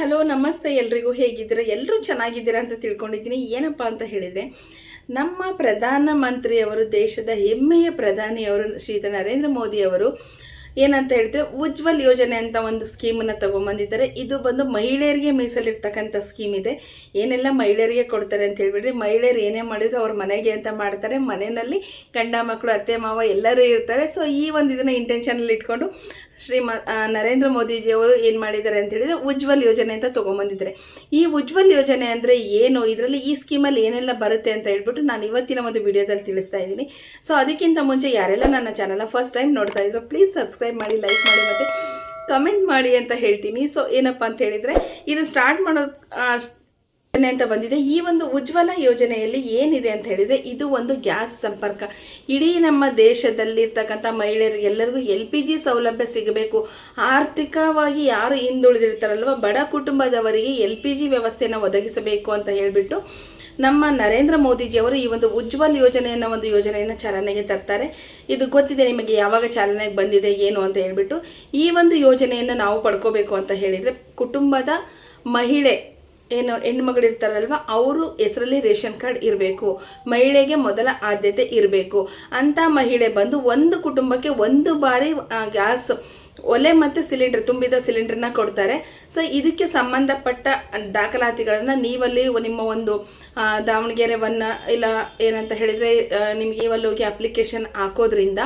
Hello, ನಮಸ್ತೆ ಎಲ್ರಿಗೂ ಹೇಗಿದ್ದೀರಾ? ಎಲ್ಲರೂ ಚೆನ್ನಾಗಿದ್ದೀರಾ ಅಂತ ತಿಳ್ಕೊಂಡಿದ್ದೀನಿ. ಏನಪ್ಪ ಅಂತ ಹೇಳಿದರೆ, ನಮ್ಮ ಪ್ರಧಾನಮಂತ್ರಿಯವರು, ದೇಶದ ಹೆಮ್ಮೆಯ ಪ್ರಧಾನಿಯವರು ಶ್ರೀಯುತ ನರೇಂದ್ರ ಮೋದಿಯವರು ಏನಂತ ಹೇಳಿದ್ರೆ ಉಜ್ವಲ್ ಯೋಜನೆ ಅಂತ ಒಂದು ಸ್ಕೀಮನ್ನು ತಗೊಂಬಂದಿದ್ದಾರೆ. ಇದು ಬಂದು ಮಹಿಳೆಯರಿಗೆ ಮೀಸಲಿರ್ತಕ್ಕಂಥ ಸ್ಕೀಮ್ ಇದೆ. ಏನೆಲ್ಲ ಮಹಿಳೆಯರಿಗೆ ಕೊಡ್ತಾರೆ ಅಂತ ಹೇಳ್ಬಿಡ್ರಿ. ಮಹಿಳೆಯರು ಏನೇ ಮಾಡಿದ್ರು ಅವ್ರ ಮನೆಗೆ ಅಂತ ಮಾಡ್ತಾರೆ. ಮನೆಯಲ್ಲಿ ಗಂಡ ಮಕ್ಕಳು ಅತ್ತೆ ಮಾವ ಎಲ್ಲರೂ ಇರ್ತಾರೆ. ಸೊ ಈ ಒಂದು ಇದನ್ನು ಇಂಟೆನ್ಷನಲ್ಲಿ ಇಟ್ಕೊಂಡು ಶ್ರೀ ಮ ಮೋದಿಜಿ ನರೇಂದ್ರ ಮೋದಿಜಿಯವರು ಏನು ಮಾಡಿದ್ದಾರೆ ಅಂತ ಹೇಳಿದ್ರೆ ಉಜ್ವಲ್ ಯೋಜನೆ ಅಂತ ತೊಗೊಂಬಂದಿದ್ದಾರೆ. ಈ ಉಜ್ವಲ್ ಯೋಜನೆ ಅಂದರೆ ಏನು? ಇದರಲ್ಲಿ ಈ ಸ್ಕೀಮಲ್ಲಿ ಏನೆಲ್ಲ ಬರುತ್ತೆ ಅಂತ ಹೇಳ್ಬಿಟ್ಟು ನಾನು ಇವತ್ತಿನ ಒಂದು ವಿಡಿಯೋದಲ್ಲಿ ತಿಳಿಸ್ತಾ ಇದ್ದೀನಿ. ಸೊ ಅದಕ್ಕಿಂತ ಮುಂಚೆ ಯಾರೆಲ್ಲ ನನ್ನ ಚಾನಲ್ ಫಸ್ಟ್ ಟೈಮ್ ನೋಡ್ತಾ ಇದ್ರು ಪ್ಲೀಸ್ ಸಬ್ಸ್ಕ್ರೈಬ್ ಮಾಡಿ ಲೈಕ್ ಮಾಡಿ ಮತ್ತು ಕಮೆಂಟ್ ಮಾಡಿ ಅಂತ ಹೇಳ್ತೀನಿ. ಸೊ ಏನಪ್ಪ ಅಂತ ಹೇಳಿದರೆ, ಇದು ಸ್ಟಾರ್ಟ್ ಮಾಡೋ ಅಂತ ಬಂದಿದೆ. ಈ ಒಂದು ಉಜ್ವಲ ಯೋಜನೆಯಲ್ಲಿ ಏನಿದೆ ಅಂತ ಹೇಳಿದರೆ, ಇದು ಒಂದು ಗ್ಯಾಸ್ ಸಂಪರ್ಕ. ಇಡೀ ನಮ್ಮ ದೇಶದಲ್ಲಿರ್ತಕ್ಕಂಥ ಮಹಿಳೆಯರಿಗೆ ಎಲ್ಲರಿಗೂ ಎಲ್ ಪಿ ಜಿ ಸೌಲಭ್ಯ ಸಿಗಬೇಕು. ಆರ್ಥಿಕವಾಗಿ ಯಾರು ಹಿಂದುಳಿದಿರ್ತಾರಲ್ವ, ಬಡ ಕುಟುಂಬದವರಿಗೆ ಎಲ್ ಪಿ ಜಿ ವ್ಯವಸ್ಥೆಯನ್ನು ಒದಗಿಸಬೇಕು ಅಂತ ಹೇಳಿಬಿಟ್ಟು ನಮ್ಮ ನರೇಂದ್ರ ಮೋದಿಜಿಯವರು ಈ ಒಂದು ಉಜ್ವಲ್ ಯೋಜನೆಯನ್ನ ಒಂದು ಯೋಜನೆಯನ್ನು ಚಾಲನೆಗೆ ತರ್ತಾರೆ. ಇದು ಗೊತ್ತಿದೆ ನಿಮಗೆ ಯಾವಾಗ ಚಾಲನೆಗೆ ಬಂದಿದೆ, ಏನು ಅಂತ ಹೇಳ್ಬಿಟ್ಟು. ಈ ಒಂದು ಯೋಜನೆಯನ್ನು ನಾವು ಪಡ್ಕೋಬೇಕು ಅಂತ ಹೇಳಿದರೆ, ಕುಟುಂಬದ ಮಹಿಳೆ, ಏನು ಹೆಣ್ಮಗಳು ಇರ್ತಾರಲ್ವ, ಅವರು ಹೆಸರಲ್ಲಿ ರೇಷನ್ ಕಾರ್ಡ್ ಇರಬೇಕು. ಮಹಿಳೆಗೆ ಮೊದಲ ಆದ್ಯತೆ ಇರಬೇಕು. ಅಂಥ ಮಹಿಳೆ ಬಂದು ಒಂದು ಕುಟುಂಬಕ್ಕೆ ಒಂದು ಬಾರಿ ಗ್ಯಾಸ್ ಒಲೆ ಮತ್ತು ಸಿಲಿಂಡರ್ ತುಂಬಿದ ಸಿಲಿಂಡರ್ನ ಕೊಡ್ತಾರೆ. ಸೊ ಇದಕ್ಕೆ ಸಂಬಂಧಪಟ್ಟ ದಾಖಲಾತಿಗಳನ್ನು ನೀವಲ್ಲಿ ನಿಮ್ಮ ಒಂದು ಆ, ದಾವಣಗೆರೆ ವನ್ನ ಇಲ್ಲ ಏನಂತ ಹೇಳಿದರೆ ನಿಮಗೆ ಇವಲ್ಲಿ ಹೋಗಿ ಅಪ್ಲಿಕೇಶನ್ ಹಾಕೋದ್ರಿಂದ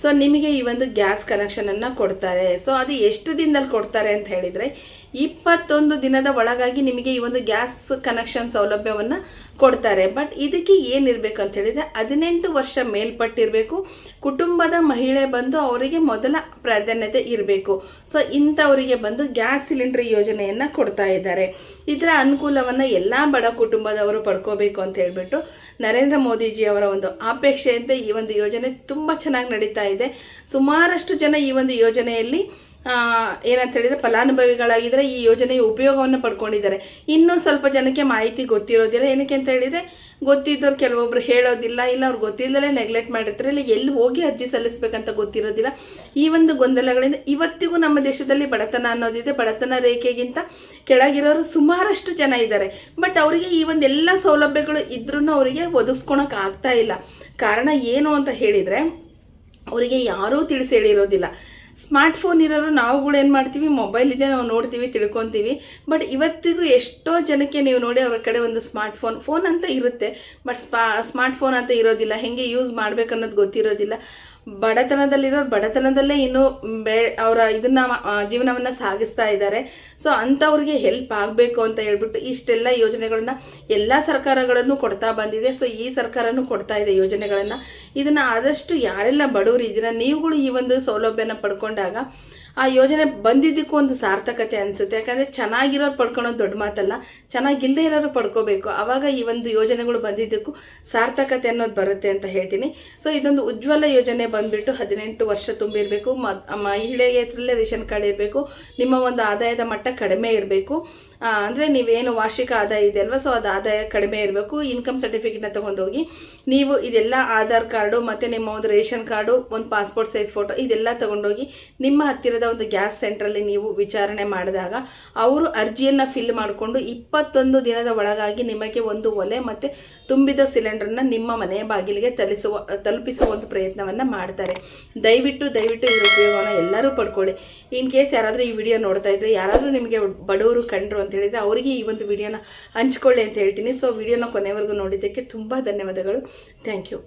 ಸೊ ನಿಮಗೆ ಈ ಒಂದು ಗ್ಯಾಸ್ ಕನೆಕ್ಷನನ್ನು ಕೊಡ್ತಾರೆ. ಸೊ ಅದು ಎಷ್ಟು ದಿನದಲ್ಲಿ ಕೊಡ್ತಾರೆ ಅಂತ ಹೇಳಿದರೆ, ಇಪ್ಪತ್ತೊಂದು ದಿನದ ಒಳಗಾಗಿ ನಿಮಗೆ ಈ ಒಂದು ಗ್ಯಾಸ್ ಕನೆಕ್ಷನ್ ಸೌಲಭ್ಯವನ್ನು ಕೊಡ್ತಾರೆ. ಬಟ್ ಇದಕ್ಕೆ ಏನಿರಬೇಕು ಅಂತ ಹೇಳಿದರೆ, ಹದಿನೆಂಟು ವರ್ಷ ಮೇಲ್ಪಟ್ಟಿರಬೇಕು. ಕುಟುಂಬದ ಮಹಿಳೆ ಬಂದು ಅವರಿಗೆ ಮೊದಲ ಪ್ರಾಧಾನ್ಯತೆ ಇರಬೇಕು. ಸೊ ಇಂಥವರಿಗೆ ಬಂದು ಗ್ಯಾಸ್ ಸಿಲಿಂಡರ್ ಯೋಜನೆಯನ್ನು ಕೊಡ್ತಾ ಇದ್ದಾರೆ. ಇದರ ಅನುಕೂಲವನ್ನು ಎಲ್ಲ ಬಡ ಕುಟುಂಬದವರು ಪಡ್ಕೋಬೇಕು ಅಂತ ಹೇಳಿಬಿಟ್ಟು ನರೇಂದ್ರ ಮೋದಿಜಿ ಅವರ ಒಂದು ಅಪೇಕ್ಷೆಯಂತೆ ಈ ಒಂದು ಯೋಜನೆ ತುಂಬ ಚೆನ್ನಾಗಿ ನಡೀತಾ ಇದೆ. ಸುಮಾರಷ್ಟು ಜನ ಈ ಒಂದು ಯೋಜನೆಯಲ್ಲಿ ಏನಂತ ಹೇಳಿದ್ರೆ ಫಲಾನುಭವಿಗಳಾಗಿದ್ದರೆ ಈ ಯೋಜನೆಯ ಉಪಯೋಗವನ್ನು ಪಡ್ಕೊಂಡಿದ್ದಾರೆ. ಇನ್ನೂ ಸ್ವಲ್ಪ ಜನಕ್ಕೆ ಮಾಹಿತಿ ಗೊತ್ತಿರೋದಿಲ್ಲ. ಏನಕ್ಕೆ ಅಂತ ಹೇಳಿದರೆ, ಗೊತ್ತಿದ್ದವ್ರು ಕೆಲವೊಬ್ರು ಹೇಳೋದಿಲ್ಲ, ಇಲ್ಲ ಅವ್ರು ಗೊತ್ತಿಲ್ಲದಲೇ ನೆಗ್ಲೆಕ್ಟ್ ಮಾಡಿರ್ತಾರೆ, ಇಲ್ಲ ಎಲ್ಲಿ ಹೋಗಿ ಅರ್ಜಿ ಸಲ್ಲಿಸ್ಬೇಕಂತ ಗೊತ್ತಿರೋದಿಲ್ಲ. ಈ ಒಂದು ಗೊಂದಲಗಳಿಂದ ಇವತ್ತಿಗೂ ನಮ್ಮ ದೇಶದಲ್ಲಿ ಬಡತನ ಅನ್ನೋದಿದೆ. ಬಡತನ ರೇಖೆಗಿಂತ ಕೆಳಗಿರೋರು ಸುಮಾರಷ್ಟು ಜನ ಇದ್ದಾರೆ. ಬಟ್ ಅವರಿಗೆ ಈ ಒಂದು ಎಲ್ಲ ಸೌಲಭ್ಯಗಳು ಇದ್ರೂ ಅವರಿಗೆ ಒದಗಿಸ್ಕೊಳಕ್ಕೆ ಆಗ್ತಾ ಇಲ್ಲ. ಕಾರಣ ಏನು ಅಂತ ಹೇಳಿದರೆ ಅವರಿಗೆ ಯಾರೂ ತಿಳಿಸಿ ಹೇಳಿರೋದಿಲ್ಲ ಸ್ಮಾರ್ಟ್ ಫೋನ್ ಇರೋರು ಏನು ಮಾಡ್ತೀವಿ, ಮೊಬೈಲ್ ಇದೆ ನಾವು ನೋಡ್ತೀವಿ, ತಿಳ್ಕೊತೀವಿ. ಬಟ್ ಇವತ್ತಿಗೂ ಎಷ್ಟೋ ಜನಕ್ಕೆ ನೀವು ನೋಡಿ ಅವರ ಕಡೆ ಒಂದು ಸ್ಮಾರ್ಟ್ ಫೋನ್ ಫೋನ್ ಅಂತ ಇರುತ್ತೆ. ಬಟ್ ಸ್ಪಾ, ಸ್ಮಾರ್ಟ್ ಫೋನ್ ಅಂತ ಇರೋದಿಲ್ಲ. ಹೆಂಗೆ ಯೂಸ್ ಮಾಡಬೇಕನ್ನೋದು ಗೊತ್ತಿರೋದಿಲ್ಲ. ಬಡತನದಲ್ಲಿರೋರು ಬಡತನದಲ್ಲೇ ಇನ್ನೂ ಬೇ ಅವರ ಇದನ್ನ ಜೀವನವನ್ನು ಸಾಗಿಸ್ತಾ ಇದ್ದಾರೆ. ಸೊ ಅಂಥವ್ರಿಗೆ ಹೆಲ್ಪ್ ಆಗಬೇಕು ಅಂತ ಹೇಳ್ಬಿಟ್ಟು ಇಷ್ಟೆಲ್ಲ ಯೋಜನೆಗಳನ್ನ ಎಲ್ಲ ಸರ್ಕಾರಗಳನ್ನು ಕೊಡ್ತಾ ಬಂದಿದೆ. ಸೊ ಈ ಸರ್ಕಾರನೂ ಕೊಡ್ತಾ ಇದೆ ಯೋಜನೆಗಳನ್ನು. ಇದನ್ನು ಆದಷ್ಟು ಯಾರೆಲ್ಲ ಬಡವರು ಇದ್ದೀರಾ, ನೀವುಗಳು ಈ ಒಂದು ಸೌಲಭ್ಯನ ಪಡ್ಕೊಂಡಾಗ ಆ ಯೋಜನೆ ಬಂದಿದ್ದಕ್ಕೂ ಒಂದು ಸಾರ್ಥಕತೆ ಅನಿಸುತ್ತೆ. ಯಾಕಂದರೆ ಚೆನ್ನಾಗಿರೋರು ಪಡ್ಕೊಳೋದು ದೊಡ್ಡ ಮಾತಲ್ಲ ಚೆನ್ನಾಗಿಲ್ಲದೆ ಇರೋರು ಪಡ್ಕೋಬೇಕು. ಆವಾಗ ಈ ಒಂದು ಯೋಜನೆಗಳು ಬಂದಿದ್ದಕ್ಕೂ ಸಾರ್ಥಕತೆ ಅನ್ನೋದು ಬರುತ್ತೆ ಅಂತ ಹೇಳ್ತೀನಿ. ಸೊ ಇದೊಂದು ಉಜ್ವಲ ಯೋಜನೆ ಬಂದುಬಿಟ್ಟು ಹದಿನೆಂಟು ವರ್ಷ ತುಂಬಿರಬೇಕು. ಮಹಿಳೆಯ ಹೆಸರಲ್ಲೇ ರೇಷನ್ ಕಾರ್ಡ್ ಇರಬೇಕು. ನಿಮ್ಮ ಒಂದು ಆದಾಯದ ಮಟ್ಟ ಕಡಿಮೆ ಇರಬೇಕು. ಅಂದರೆ ನೀವೇನು ವಾರ್ಷಿಕ ಆದಾಯ ಇದೆ ಅಲ್ವಾ? ಸೊ ಅದು ಆದಾಯ ಕಡಿಮೆ ಇರಬೇಕು. ಇನ್ಕಮ್ ಸರ್ಟಿಫಿಕೇಟ್ನ ತೊಗೊಂಡೋಗಿ ನೀವು ಇದೆಲ್ಲ ಆಧಾರ್ ಕಾರ್ಡು ಮತ್ತು ನಿಮ್ಮ ಒಂದು ರೇಷನ್ ಕಾರ್ಡು, ಒಂದು ಪಾಸ್ಪೋರ್ಟ್ ಸೈಜ್ ಫೋಟೋ ಇದೆಲ್ಲ ತೊಗೊಂಡೋಗಿ ನಿಮ್ಮ ಹತ್ತಿರದ ಒಂದು ಗ್ಯಾಸ್ ಸೆಂಟ್ರಲ್ಲಿ ನೀವು ವಿಚಾರಣೆ ಮಾಡಿದಾಗ ಅವರು ಅರ್ಜಿಯನ್ನು ಫಿಲ್ ಮಾಡಿಕೊಂಡು ಇಪ್ಪತ್ತೊಂದು ದಿನದ ಒಳಗಾಗಿ ನಿಮಗೆ ಒಂದು ಒಲೆ ಮತ್ತು ತುಂಬಿದ ಸಿಲಿಂಡರ್ನ ನಿಮ್ಮ ಮನೆಯ ಬಾಗಿಲಿಗೆ ತಲಿಸುವ, ತಲುಪಿಸುವ ಒಂದು ಪ್ರಯತ್ನವನ್ನು ಮಾಡ್ತಾರೆ. ದಯವಿಟ್ಟು ದಯವಿಟ್ಟು ಇವರ ಉಪಯೋಗವನ್ನು ಎಲ್ಲರೂ ಪಡ್ಕೊಳ್ಳಿ. ಇನ್ ಕೇಸ್ ಯಾರಾದರೂ ಈ ವಿಡಿಯೋ ನೋಡ್ತಾ ಇದ್ರೆ, ಯಾರಾದರೂ ನಿಮಗೆ ಬಡವರು ಕಂಡ್ರು ಅಂತ ಹೇಳಿದರೆ ಅವರಿಗೆ ಈ ಒಂದು ವಿಡಿಯೋನ ಹಂಚ್ಕೊಳ್ಳಿ ಅಂತ ಹೇಳ್ತೀನಿ. ಸೊ ವಿಡಿಯೋನ ಕೊನೆವರೆಗೂ ನೋಡಿದ್ದಕ್ಕೆ ತುಂಬ ಧನ್ಯವಾದಗಳು. Thank you